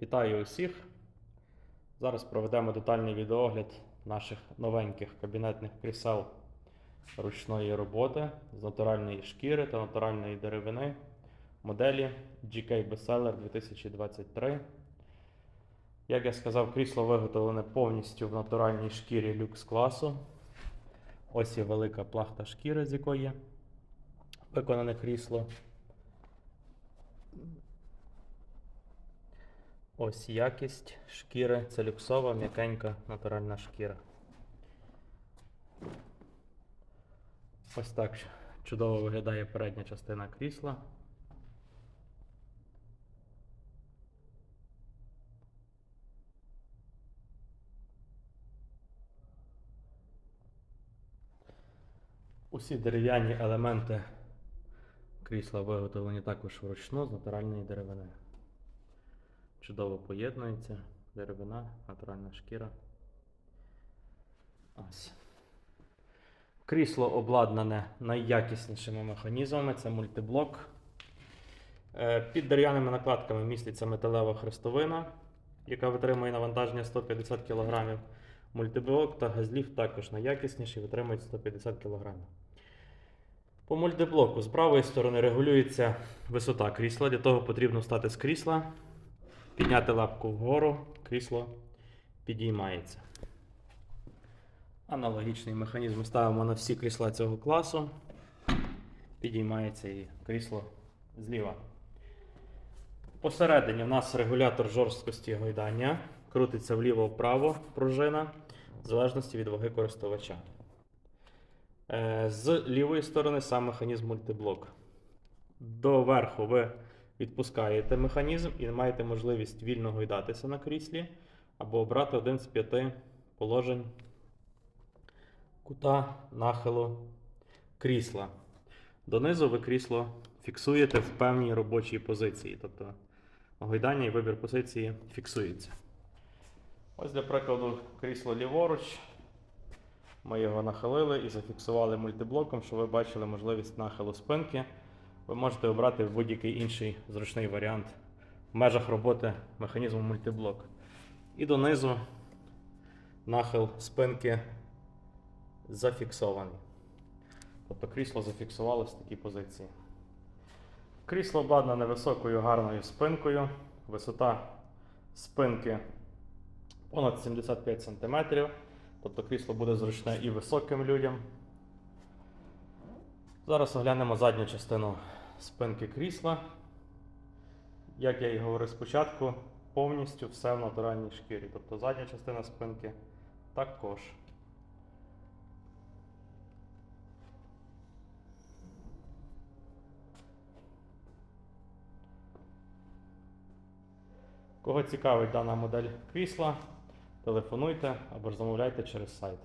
Вітаю усіх! Зараз проведемо детальний відеогляд наших новеньких кабінетних крісел ручної роботи з натуральної шкіри та натуральної деревини моделі GK Bestseller 2023. Як я сказав, крісло виготовлене повністю в натуральній шкірі люкс класу. Ось є велика плахта шкіри, з якої виконане крісло. Ось якість шкіри. Це люксова, м'якенька, натуральна шкіра. Ось так чудово виглядає передня частина крісла. Усі дерев'яні елементи крісла виготовлені також вручну з натуральної деревини. Чудово поєднується деревина, натуральна шкіра. Ось. Крісло обладнане найякіснішими механізмами. Це мультиблок. Е, Під дерев'яними накладками міститься металева хрестовина, яка витримує навантаження 150 кг. Мультиблок та газліфт також найякісніші, витримують 150 кг. По мультиблоку з правої сторони регулюється висота крісла. Для того потрібно встати з крісла, підняти лапку вгору, крісло підіймається. Аналогічний механізм ставимо на всі крісла цього класу. Підіймається і крісло зліва. Посередині в нас регулятор жорсткості гойдання. Крутиться вліво-вправо пружина, в залежності від ваги користувача. Е, З лівої сторони сам механізм мультиблок. До верху ви відпускаєте механізм і маєте можливість вільно гойдатися на кріслі або обрати один з п'яти положень кута нахилу крісла. Донизу ви крісло фіксуєте в певній робочій позиції. Тобто гойдання і вибір позиції фіксується. Ось для прикладу крісло ліворуч. Ми його нахилили і зафіксували мультиблоком, щоб ви бачили можливість нахилу спинки. Ви можете обрати будь-який інший зручний варіант в межах роботи механізму мультиблок. І донизу нахил спинки зафіксований. Тобто крісло зафіксувалося в такій позиції. Крісло обладнане високою гарною спинкою. Висота спинки понад 75 см. Тобто крісло буде зручне і високим людям. Зараз оглянемо задню частину спинки крісла. Як я і говорив спочатку, повністю все в натуральній шкірі. Тобто задня частина спинки також. Кого цікавить дана модель крісла, телефонуйте або ж замовляйте через сайт.